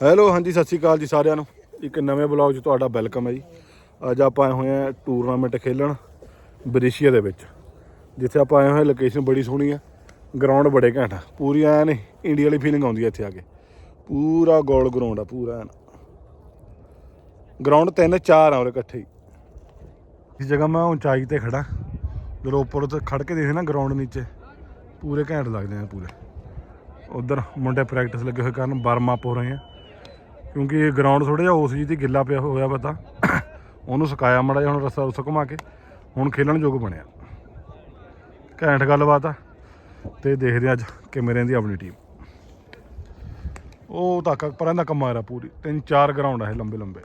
Hello, ਹਾਂਜੀ, ਸਤਿ ਸ਼੍ਰੀ ਅਕਾਲ ਜੀ ਸਾਰਿਆਂ ਨੂੰ। ਇੱਕ ਨਵੇਂ ਬਲੌਗ 'ਚ ਤੁਹਾਡਾ ਵੈਲਕਮ ਹੈ ਜੀ। ਅੱਜ ਆਪਾਂ ਆਏ ਹੋਏ ਆ ਟੂਰਨਾਮੈਂਟ ਖੇਲਣ ਬਰੀਸ਼ੀਆ ਦੇ ਵਿੱਚ, ਜਿੱਥੇ ਆਪਾਂ ਆਏ ਹੋਏ ਲੋਕੇਸ਼ਨ ਬੜੀ ਸੋਹਣੀ ਆ ਗਰਾਊਂਡ ਬੜੇ ਘੈਂਟ ਆ। ਪੂਰੀ ਨੇ ਇੰਡੀਆ ਵਾਲੀ ਫੀਲਿੰਗ ਆਉਂਦੀ ਹੈ ਇੱਥੇ ਆ ਕੇ। ਪੂਰਾ ਗੋਲ ਗਰਾਊਂਡ ਆ, ਪੂਰਾ ਐਨ। ਗਰਾਊਂਡ ਤਿੰਨ ਚਾਰ ਆ ਉਰੇ ਇਕੱਠੇ ਹੀ। ਇਸ ਜਗ੍ਹਾ ਮੈਂ ਉਚਾਈ ਤੇ ਖੜਾ ਜਦੋਂ ਉੱਪਰ ਤੋਂ ਖੜ ਕੇ ਦੇਖਦੇ ਨਾ ਗਰਾਊਂਡ ਨੀਚੇ, ਪੂਰੇ ਘੈਂਟ ਲੱਗਦੇ ਆ ਪੂਰੇ। ਉਧਰ ਮੁੰਡੇ ਪ੍ਰੈਕਟਿਸ ਲੱਗੇ ਹੋਏ ਕਰਨ ਵਾਰਮ ਅਪ ਹੋ ਰਹੇ ਆ। ਕਿਉਂਕਿ ਇਹ ਗਰਾਊਂਡ ਥੋੜਾ ਜਿਹਾ ਉਸ ਜੀ ਦੀ ਗਿੱਲਾ ਪਿਆ ਹੋਇਆ ਪਤਾ ਉਹਨੂੰ ਸੁਕਾਇਆ ਮੜਾ ਜਿਹਾ ਹੁਣ ਰਸਾ ਰੁੱਸਾ ਘੁਮਾ ਕੇ ਹੁਣ ਖੇਲਣ ਯੋਗ ਬਣਿਆ। ਘੈਂਟ ਗੱਲਬਾਤ ਆ ਤੇ ਦੇਖਦੇ ਅੱਜ ਕਿਵੇਂ ਰਹਿੰਦੀ ਆਪਣੀ ਟੀਮ ਉਹ ਤੱਕ ਪਰਾਂ ਦਾ ਕਮਾਰਾ ਪੂਰੀ ਤਿੰਨ ਚਾਰ ਗਰਾਊਂਡ ਆ ਇਹ ਲੰਬੇ ਲੰਬੇ।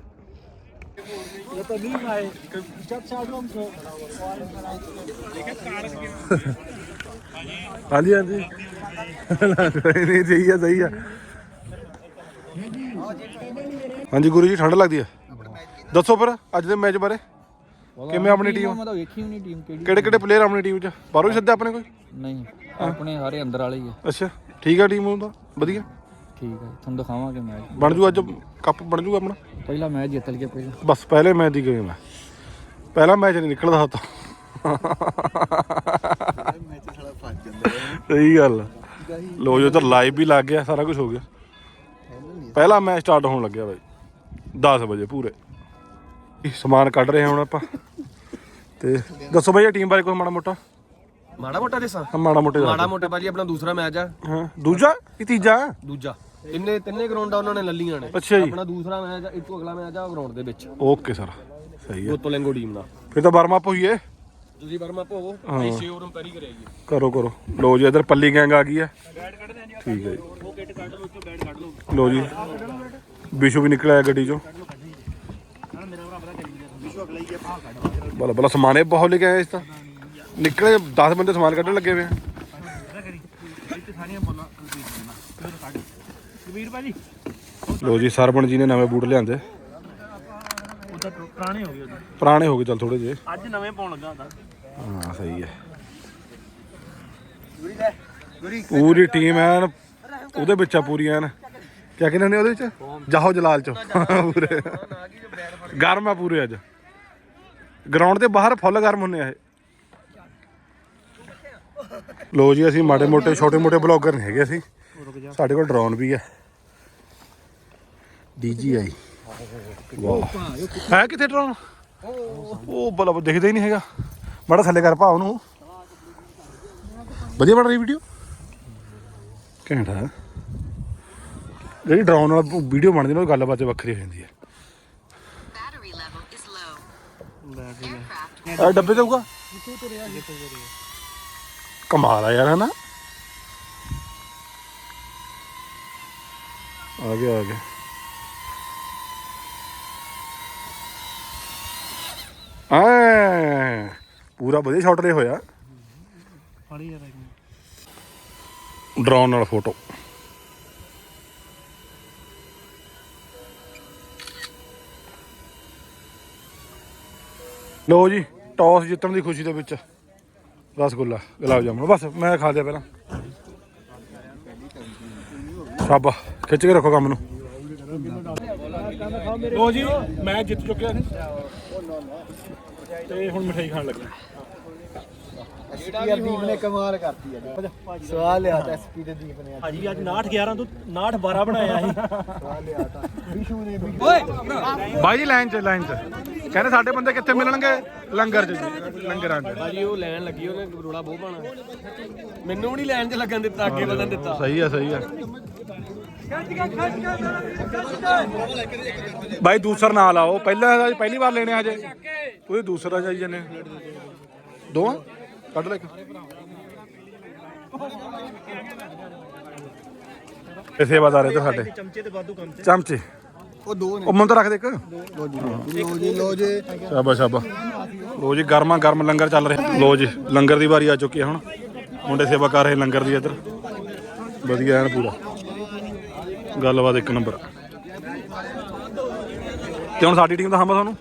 ਹਾਂਜੀ ਹਾਂਜੀ। ਨਹੀਂ ਸਹੀ ਆ ਸਹੀ ਆ। ਹਾਂਜੀ ਗੁਰੂ ਜੀ ਠੰਡ ਲੱਗਦੀ ਆ ਦੱਸੋ ਫਿਰ ਅੱਜ ਦੇ ਮੈਚ ਬਾਰੇ। ਕਿਵੇਂ ਆਪਣੀ ਟੀਮ ਮੈਂ ਤਾਂ ਵੇਖੀ ਨਹੀਂ ਟੀਮ ਕਿਹੜੀ। ਕਿਹੜੇ ਕਿਹੜੇ ਪਲੇਅਰ ਆਪਣੀ ਟੀਮ 'ਚ? ਬਾਹਰੋਂ ਹੀ ਸੱਦਿਆ ਆਪਣੇ ਕੋਈ? ਨਹੀਂ ਆਪਣੇ ਸਾਰੇ ਅੰਦਰ ਵਾਲੇ ਹੀ ਆ। ਅੱਛਾ ਠੀਕ ਆ ਟੀਮ ਉਹਦਾ ਵਧੀਆ? ਠੀਕ ਹੈ ਤੁਹਾਨੂੰ ਦਿਖਾਵਾਂਗੇ ਮੈਚ। ਬਣ ਜੂ ਅੱਜ ਕੱਪ ਬਣ ਜੂ ਆਪਣਾ? ਪਹਿਲਾ ਮੈਚ ਜਿੱਤ ਲਈਏ ਪਹਿਲਾਂ। ਬਸ ਪਹਿਲੇ ਮੈਚ ਦੀ ਗੇਮ ਹੈ। ਪਹਿਲਾ ਮੈਚ ਨਹੀਂ ਨਿਕਲਦਾ ਹੱਥੋਂ ਸਹੀ ਗੱਲ ਆ। ਲੋ ਜੋ ਤਾਂ ਲਾਈਵ ਵੀ ਲੱਗ ਗਿਆ ਸਾਰਾ ਕੁਝ ਹੋ ਗਿਆ। ਪਹਿਲਾ ਮੈਚ ਸਟਾਰਟ ਹੋਣ ਲੱਗਿਆ ਬਾਈ। 10 ਵਜੇ ਪੂਰੇ। ਇਹ ਸਮਾਨ ਕੱਢ ਰਹੇ ਹਾਂ ਹੁਣ ਆਪਾਂ। ਤੇ ਦੱਸੋ ਬਾਈ ਇਹ ਟੀਮ ਬਾਰੇ ਕੋਈ ਮਾੜਾ ਮੋਟਾ? ਮਾੜਾ ਮੋਟਾ ਦੇਸਾਂ? ਹਾਂ, ਮਾੜਾ ਮੋਟੇ ਮਾੜਾ ਮੋਟਾ ਭਾਜੀ ਆਪਣਾ ਦੂਸਰਾ ਮੈਚ ਆ। ਹਾਂ ਦੂਜਾ? ਇਹ ਤੀਜਾ? ਦੂਜਾ। ਤਿੰਨੇ ਤਿੰਨੇ ਗਰਾਊਂਡਾਂ ਉਹਨਾਂ ਨੇ ਲੱਲੀਆਂ ਨੇ। ਅੱਛਾ ਜੀ। ਆਪਣਾ ਦੂਸਰਾ ਮੈਚ ਇਸ ਤੋਂ ਅਗਲਾ ਮੈਚ ਆ ਗਰਾਊਂਡ ਦੇ ਵਿੱਚ। ਓਕੇ ਸਰ ਸਹੀ ਹੈ। ਗੋਤੋ ਲੈਂਗੋ ਟੀਮ ਦਾ। ਫਿਰ ਤਾਂ ਵਾਰਮ ਅਪ ਹੋਈਏ ਤੁਸੀਂ ਵਰਮਾ ਭੋਗੋ ਅਸੀਂ ਸ਼ੇਵਰਮ ਪੈਰੀ ਕਰਿਆ ਜੀ। ਕਰੋ ਕਰੋ। ਲੋ ਜੀ ਇਧਰ ਪੱਲੀ ਗੈਂਗ ਆ ਗਈ ਹੈ। ਠੀਕ ਹੈ ਜੀ। ਉਹ ਕਿੱਟ ਕੱਢ ਲਓ ਇੱਥੋਂ ਬੈਟ ਕੱਢ ਲਓ। ਲੋ ਜੀ। ਵਿਸ਼ੂ ਵੀ ਨਿਕਲ ਆਇਆ ਗੱਡੀ ਚੋਂ। ਬਲਾ ਬਲਾ ਸਮਾਨੇ ਬਹੁਤ ਲੈ ਕੇ ਇਸ ਤਾਂ। ਨਿਕਲੇ 10 ਬੰਦੇ ਸਮਾਨ ਕੱਢਣ ਲੱਗੇ ਹੋਏ ਆ। ਕਬੀਰ ਭਾਜੀ ਲੋ ਜੀ ਸਰਵਣ ਜੀ ਨੇ ਨਵੇਂ ਬੂਟ ਲਿਆਂਦੇ। ਉਹ ਤਾਂ ਪੁਰਾਣੇ ਹੋ ਗਏ ਉਹਦੇ ਪੁਰਾਣੇ ਹੋ ਗਏ ਚੱਲ ਥੋੜੇ ਜਿਹੇ। ਅੱਜ ਨਵੇਂ ਪਾਉਣ ਲੱਗਾ ਤਾਂ ਹਾਂ ਸਹੀ ਹੈ। ਪੂਰੀ ਟੀਮ ਐਨ ਉਹਦੇ ਵਿੱਚ ਆ ਪੂਰੀ ਐਨ। ਕਿਆ ਕਹਿੰਦੇ ਨੇ ਉਹਦੇ ਵਿੱਚ? ਜਾਹੋ ਜਲਾਲ ਚ। ਪੂਰੇ। ਗਰਮ ਆ ਪੂਰੇ ਅੱਜ। ਗਰਾਊਂਡ ਦੇ ਬਾਹਰ ਫੁੱਲ ਗਰਮ ਹੁੰਨੇ ਆ ਇਹ। ਲੋ ਜੀ ਅਸੀਂ ਮਾੜੇ ਮੋਟੇ ਛੋਟੇ ਮੋਟੇ ਬਲੌਗਰ ਨਹੀਂ ਹੈਗੇ ਅਸੀਂ। ਸਾਡੇ ਕੋਲ ਡਰੋਨ ਵੀ ਹੈ। DJI ਵਾਹ ਹੈ। ਕਿੱਥੇ ਡਰੋਨ? ਉਹ ਬਲਾ ਦਿਖਦਾ ਹੀ ਨਹੀਂ ਹੈਗਾ। ਮਾੜਾ ਥੱਲੇ ਕਰ ਭਾ ਉਹਨੂੰ। ਵਧੀਆ ਬਣ ਰਹੀ ਵੀਡੀਓ ਘੈਂਟਾ ਜਿਹੜੀ ਡਰਾਉਣ ਵਾਲਾ ਵੀਡੀਓ ਬਣਦੀ ਨਾ ਉਹ ਗੱਲਬਾਤ ਵੱਖਰੀ ਹੋ ਜਾਂਦੀ ਹੈ। Battery level is low. Aircraft ਆ ਡੱਬੇ ਤੇ ਹੋਊਗਾ? ਕਮਾਲ ਆ ਯਾਰ ਹਨਾ? ਆ ਗਿਆ ਆ ਗਿਆ। ਆ ਪੂਰਾ ਵਧੀਆ ਸ਼ਾਟ ਹੋਇਆ। ਫੜੀ ਯਾਰ ਡਰੋਨ ਨਾਲ ਫੋਟੋ ਲੋ ਜੀ, ਟੌਸ ਜਿੱਤਣ ਦੀ ਖੁਸ਼ੀ ਦੇ ਵਿੱਚ। ਰਸਗੁੱਲਾ ਗੁਲਾਬ ਜਾਮੁਨ। ਬਸ, ਮੈਂ ਖਾ ਲਿਆ ਪਹਿਲਾਂ। ਸਾਬਾ ਖਿੱਚ ਕੇ ਰੱਖੋ ਕੰਮ ਨੂੰ। ਲੋ ਜੀ, ਮੈਂ ਜਿੱਤ ਚੁੱਕਿਆ ਤੇ ਹੁਣ ਮਠਾਈ ਖਾਣ ਲੱਗਾ ਯਾਰ ਦੀਪ ਨੇ ਕਮਾਲ ਕਰਤੀ ਅੱਜ ਸਵਾਲ ਲਿਆ ਤਾਂ ਐਸਪੀ ਦੇ ਦੀਪ ਨੇ ਭਾਜੀ ਅੱਜ 69 11 ਤੋਂ 69 12 ਬਣਾਇਆ ਸੀ। ਸਵਾਲ ਲਿਆ ਤਾਂ। ਵਿਸ਼ੂ ਨੇ ਵੀ ਬਾਈ ਜੀ ਲਾਈਨ 'ਚ ਲਾਈਨ 'ਚ। ਕਹਿੰਦੇ ਸਾਡੇ ਬੰਦੇ ਕਿੱਥੇ ਮਿਲਣਗੇ? ਲੰਗਰ 'ਚ ਜੀ, ਲੰਗਰਾਂ 'ਚ। ਭਾਜੀ ਉਹ ਲੈਣ ਲੱਗੀ ਉਹਨੇ ਰੋਲਾ ਬਹੁਤ ਪਾਣਾ ਮੈਨੂੰ ਵੀ ਨਹੀਂ ਲੈਣ 'ਚ ਲੱਗਣ ਦਿੱਤਾ ਅੱਗੇ ਵਧਣ ਦਿੱਤਾ। ਸਹੀ ਆ ਸਹੀ ਆ। ਬਾਈ ਦੂਸਰਾ ਨਾ ਲਾਓ ਪਹਿਲਾਂ ਪਹਿਲੀ ਵਾਰ ਲੈਣੇ ਹਜੇ। ਤੁਸੀਂ ਦੂਸਰਾ ਜਾਈ ਜਨੇ ਦੋ ਆ? ਕੱਢ ਲੈ ਇੱਕ। ਇਹ ਸੇਵਾਦਾਰ ਇਹ ਸਾਡੇ। ਚਮਚੇ ਤੇ ਵਾਧੂ ਕੰਮ ਤੇ। ਚਮਚੇ। ਉਹ ਦੋ ਨੇ। ਉਹ ਮੁੰਡਾ ਰੱਖ ਦੇ ਇੱਕ। ਲੋ ਜੀ। ਲੋ ਜੀ ਸ਼ਾਬਾ ਸ਼ਾਬਾ ਲੋ ਜੀ ਗਰਮਾ ਗਰਮ ਲੰਗਰ ਚੱਲ ਰਿਹਾ। ਲੋ ਜੀ ਲੰਗਰ ਦੀ ਵਾਰੀ ਆ ਚੁੱਕੀ ਹੈ ਹੁਣ। ਮੁੰਡੇ ਸੇਵਾ ਕਰ ਰਹੇ ਲੰਗਰ ਦੀ ਇੱਧਰ। ਵਧੀਆ ਐਨ ਪੂਰਾ। ਗੱਲਬਾਤ ਇੱਕ ਨੰਬਰ। ਤੇ ਹੁਣ ਸਾਡੀ ਟੀਮ ਦਾ ਹਮਾ ਤੁਹਾਨੂੰ।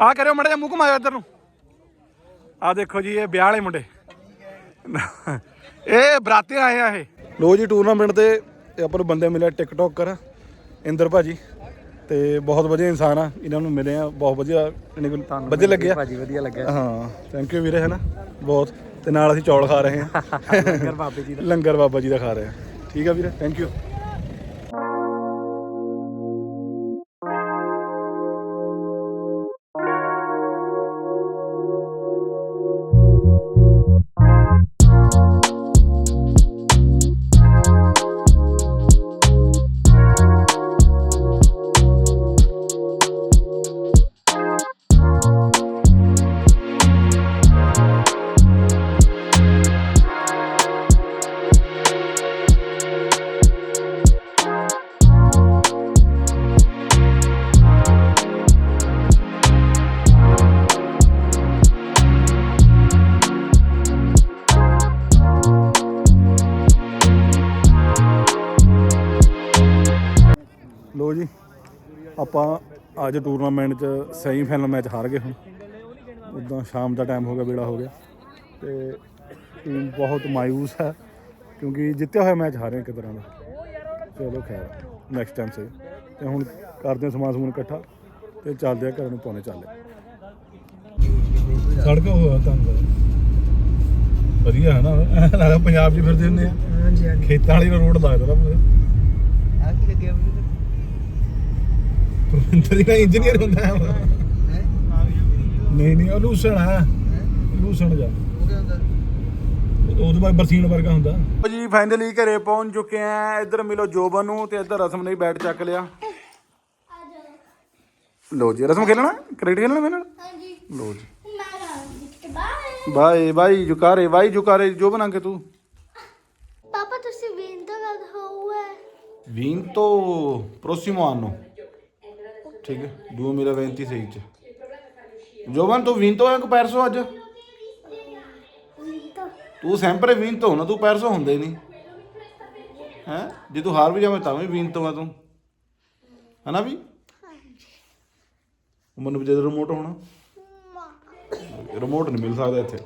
ਆ ਕਰਿਓ ਮੜਾ ਜਿਹਾ ਮੂੰਹ ਘੁਮਾਇਓ ਇੱਧਰ ਨੂੰ। ਆ ਦੇਖੋ ਜੀ ਇਹ ਵਿਆਹ ਵਾਲੇ ਮੁੰਡੇ। ਇਹ ਬਰਾਤੇ ਆਏ ਆ ਇਹ। ਲੋ ਜੀ ਟੂਰਨਾਮੈਂਟ ਇਹ ਆਪਾਂ ਨੂੰ ਬੰਦੇ ਮਿਲਿਆ ਟਿਕਟੋਕਰ ਇੰਦਰ ਭਾਜੀ। ਤੇ ਬਹੁਤ ਵਧੀਆ ਇਨਸਾਨ ਆ ਇਹਨਾਂ ਨੂੰ ਮਿਲੇ ਆ ਬਹੁਤ ਵਧੀਆ ਇਹਨੇ ਕੋਲ ਵਧੀਆ ਲੱਗਿਆ। ਭਾਜੀ ਵਧੀਆ ਲੱਗਿਆ। ਹਾਂ ਥੈਂਕ ਯੂ ਵੀਰੇ ਹੈ ਨਾ ਬਹੁਤ। ਤੇ ਨਾਲ ਅਸੀਂ ਚੌਲ ਖਾ ਰਹੇ ਹਾਂ। ਲੰਗਰ ਬਾਬੇ ਜੀ ਦਾ। ਲੰਗਰ ਬਾਬਾ ਜੀ ਦਾ ਖਾ ਰਹੇ ਹਾਂ। ਠੀਕ ਆ ਵੀਰੇ ਥੈਂਕ ਯੂ ਲੋ ਜੀ ਆਪਾਂ ਅੱਜ ਟੂਰਨਾਮੈਂਟ 'ਚ ਸੈਮੀ ਫਾਈਨਲ ਮੈਚ ਹਾਰ ਗਏ ਹੁਣ। ਉਦਾਂ ਸ਼ਾਮ ਦਾ ਟਾਈਮ ਹੋ ਗਿਆ ਵੇਲਾ ਹੋ ਗਿਆ। ਤੇ ਟੀਮ ਬਹੁਤ ਮਾਇੂਸ ਹੈ ਕਿਉਂਕਿ ਜਿੱਤਿਆ ਹੋਇਆ ਮੈਚ ਹਾਰੇ ਇੱਕ ਤਰ੍ਹਾਂ ਦਾ। ਚਲੋ ਖੈਰ ਨੈਕਸਟ ਟਾਈਮ ਸਹੀ। ਤੇ ਹੁਣ ਕਰਦੇ ਹਾਂ ਸਮਾਨ ਸਮੂਨ ਇਕੱਠਾ ਤੇ ਚੱਲਦੇ ਆ ਘਰ ਨੂੰ ਪੌਣੇ ਚੱਲੇ ਸੜਕ ਹੋਇਆ ਤੰਗ ਵਧੀਆ ਹੈ ਨਾ ਲੱਗਦਾ ਪੰਜਾਬ 'ਚ ਫਿਰਦੇ ਹੁੰਦੇ ਆ। ਹਾਂਜੀ ਹਾਂਜੀ। ਖੇਤਾਂ ਵਾਲੀ ਰੋਡ ਲੱਗਦਾ ਨਾ ਪੂਰਾ। ਪ੍ਰਬੰਧਕ ਦਾ ਇੰਜੀਨੀਅਰ ਹੁੰਦਾ ਹੈ। ਉਹ। ਨਹੀਂ ਨਹੀਂ ਉਹ ਲੂਸਣ ਹੈ। ਲੂਸਣ ਜਾ ਉਹਦੇ ਬਾਅਦ ਬਰਸੀਨ ਵਰਗਾ ਹੁੰਦਾ। ਜੀ ਫਾਈਨਲੀ ਘਰੇ ਪਹੁੰਚ ਚੁੱਕੇ ਆ ਇੱਧਰ ਮਿਲੋ ਜੋਬਨ ਨੂੰ ਤੇ ਇੱਧਰ ਰਸਮ ਨੇ ਵੀ ਬੈਟ ਚੱਕ ਲਿਆ। ਲੋ ਜੀ ਰਸਮ ਖੇਲਣਾ? ਕ੍ਰਿਕਟ ਖੇਲਣਾ ਮੇਰੇ ਨਾਲ? ਹਾਂਜੀ। ਲੋ ਜੀ। ਬਾਏ। ਬਾਈ ਬਾਈ ਜੁਕਾਰੇ ਬਾਈ ਜੁਕਾਰੇ। ਜੋਬਨ ਅੰਕੇ ਤੂੰ। ਪਾਪਾ ਤੁਸੀਂ ਵਿੰਦਰ ਕਦ ਹੋਊਗਾ vinto prossimo anno ਠੀਕ ਹੈ 2026 ਚ। ਜੋਬਨ ਤੂੰ vinto ਹੈ ਕਿ perso ਅੱਜ? ਵਿੰਦਰ ਤੂੰ sempre vinto ਨਾ ਤੂੰ perso ਹੁੰਦਾ ਨਹੀਂ। ਹੈ? ਜੇ ਤੂੰ ਹਾਰ ਵੀ ਜਾਵੇਂ ਤਾਂ ਵੀ vinto ਆ ਤੂੰ। ਹਨਾ ਵੀ? ਮੈਨੂੰ ਵੀ ਦੇ ਰਿਮੋਟ ਹੋਣਾ। ਰਿਮੋਟ ਨਹੀਂ ਮਿਲ ਸਕਦਾ ਇੱਥੇ।